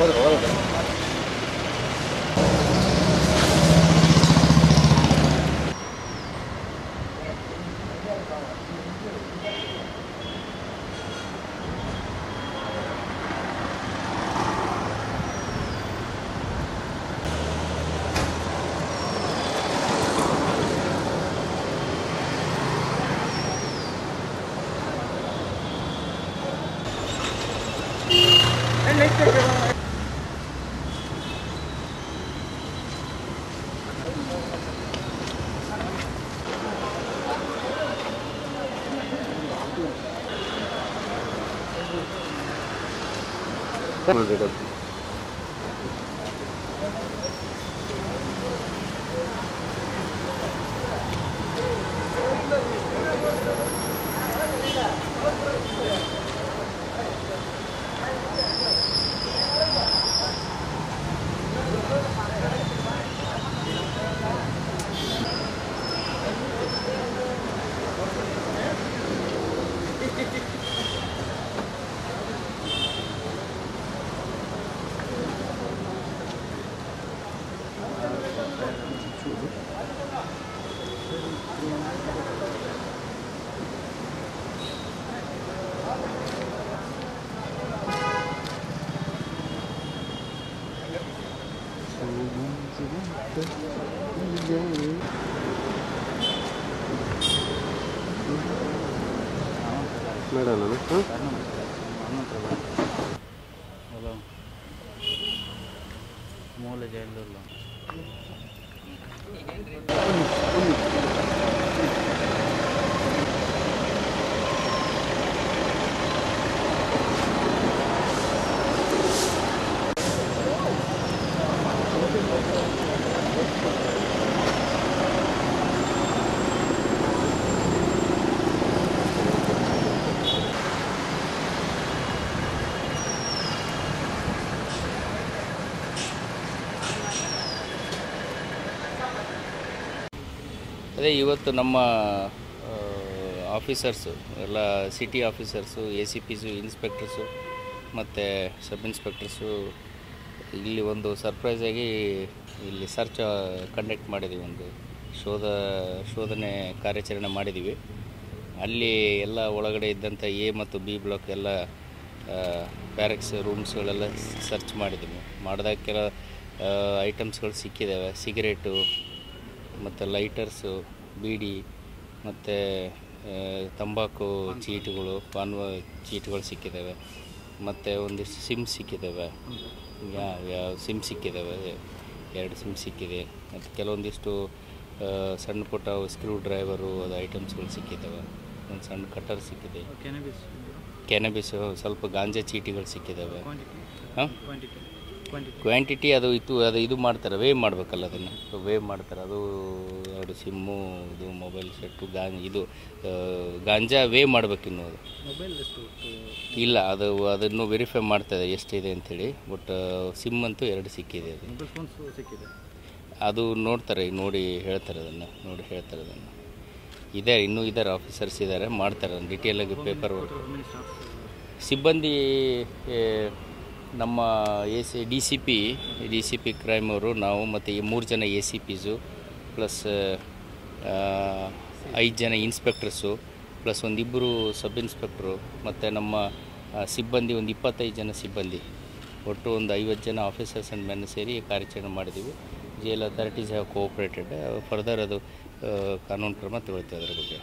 悪く悪く。Let's go. 看这个 ಹಾಂ hello మూల జైల్లో ಅದೇ ಇವತ್ತು ನಮ್ಮ ಆಫೀಸರ್ಸು ಎಲ್ಲ city officers A C Ps inspectors ಮತ್ತು ಸಬ್ ಇನ್ಸ್ಪೆಕ್ಟರ್ಸು ಇಲ್ಲಿ ಒಂದು ಸರ್ಪ್ರೈಸಾಗಿ ಇಲ್ಲಿ ಸರ್ಚ್ ಕಂಡಕ್ಟ್ ಮಾಡಿದ್ದೀವಿ ಒಂದು ಶೋಧ, ಶೋಧನೆ ಕಾರ್ಯಾಚರಣೆ ಮಾಡಿದ್ದೀವಿ ಅಲ್ಲಿ ಎಲ್ಲ ಒಳಗಡೆ ಇದ್ದಂಥ ಎ ಮತ್ತು ಬಿ ಬ್ಲಾಕ್ ಎಲ್ಲ ಬ್ಯಾರಕ್ಸ್ ರೂಮ್ಸ್ಗಳೆಲ್ಲ ಸರ್ಚ್ ಮಾಡಿದ್ದೀವಿ ಮಾಡಿದಾಗ ಕೆಲ ಐಟಮ್ಸ್ಗಳು ಸಿಕ್ಕಿದ್ದಾವೆ ಸಿಗರೇಟು ಮತ್ತು ಲೈಟರ್ಸು ಬೀಡಿ ಮತ್ತು ತಂಬಾಕು ಚೀಟಿಗಳು ಪಾನ್ವ ಚೀಟಿಗಳು ಸಿಕ್ಕಿದ್ದಾವೆ ಮತ್ತು ಒಂದಿಷ್ಟು ಸಿಮ್ ಸಿಕ್ಕಿದ್ದಾವೆ ಯಾವ ಯಾವ ಸಿಮ್ ಸಿಕ್ಕಿದ್ದಾವೆ ಎರಡು ಸಿಮ್ ಸಿಕ್ಕಿದೆ. ಮತ್ತು ಕೆಲವೊಂದಿಷ್ಟು ಸಣ್ಣ ಪುಟ್ಟ ಸ್ಕ್ರೂ ಡ್ರೈವರು ಅದು ಐಟಮ್ಸ್ಗಳು ಸಿಕ್ಕಿದ್ದಾವೆ ಒಂದು ಸಣ್ಣ ಕಟ್ಟರ್ ಸಿಕ್ಕಿದೆ. ಕೆನಬಿಸ್ ಕೆನಬಿಸ್ ಸ್ವಲ್ಪ ಗಾಂಜಾ ಚೀಟಿಗಳು ಸಿಕ್ಕಿದ್ದಾವೆ ಹಾಂ? ಕ್ವಾಂಟಿಟಿ ಅದು ಇತ್ತು ಅದು ಇದು ಮಾಡ್ತಾರೆ ವೇವ್ ಮಾಡಬೇಕಲ್ಲ ಅದನ್ನು. ವೇವ್ ಮಾಡ್ತಾರೆ ಅದು ಎರಡು ಸಿಮ್ಮು ಇದು ಮೊಬೈಲ್ ಸೆಟ್ಟು ಗಾಂಜ್ ಇದು ಗಾಂಜಾ ವೇವ್ ಮಾಡ್ಬೇಕಿನ್ನು ಅದು. ಇಲ್ಲ ಅದು ಅದನ್ನು ವೆರಿಫೈ ಮಾಡ್ತಾಯಿದೆ ಎಷ್ಟಿದೆ ಅಂಥೇಳಿ ಬಟ್ ಸಿಮ್ ಅಂತೂ ಎರಡು ಸಿಕ್ಕಿದೆ ಅದು. ಸಿಕ್ಕಿದೆ? ಅದು ನೋಡ್ತಾರೆ ಈಗ ನೋಡಿ ಹೇಳ್ತಾರೆ ಅದನ್ನು ನೋಡಿ ಹೇಳ್ತಾರೆ ಅದನ್ನು. ಇದೆ ಇನ್ನೂ ಇದ್ದಾರೆ ಆಫೀಸರ್ಸ್ ಇದ್ದಾರೆ ಮಾಡ್ತಾರೆ ಡಿಟೇಲಾಗಿ ಪೇಪರ್ ವರ್ಕ್ ಸಿಬ್ಬಂದಿ ನಮ್ಮ A C D C P, D C P crime ಅವರು, ನಾವು ಮತ್ತು ಈ ಮೂರು ಜನ ಎ ಸಿ ಪಿಸು ಪ್ಲಸ್ ಐದು ಜನ ಇನ್ಸ್ಪೆಕ್ಟರ್ಸು ಪ್ಲಸ್ ಒಂದಿಬ್ಬರು ಸಬ್ ಇನ್ಸ್ಪೆಕ್ಟ್ರು ಮತ್ತು ನಮ್ಮ ಸಿಬ್ಬಂದಿ, ಒಂದು ಇಪ್ಪತ್ತೈದು ಜನ ಸಿಬ್ಬಂದಿ. ಒಟ್ಟು ಒಂದು ಐವತ್ತು ಜನ ಆಫೀಸರ್ಸ್ ಆ್ಯಂಡ್ ಮೆನ್ ಸೇರಿ ಕಾರ್ಯಾಚರಣೆ ಮಾಡಿದ್ದೀವಿ jail authorities have cooperated. Further ಅದು ಕಾನೂನು ಕ್ರಮ ತಗೊಳ್ತಾ ಅದರ ಬಗ್ಗೆ.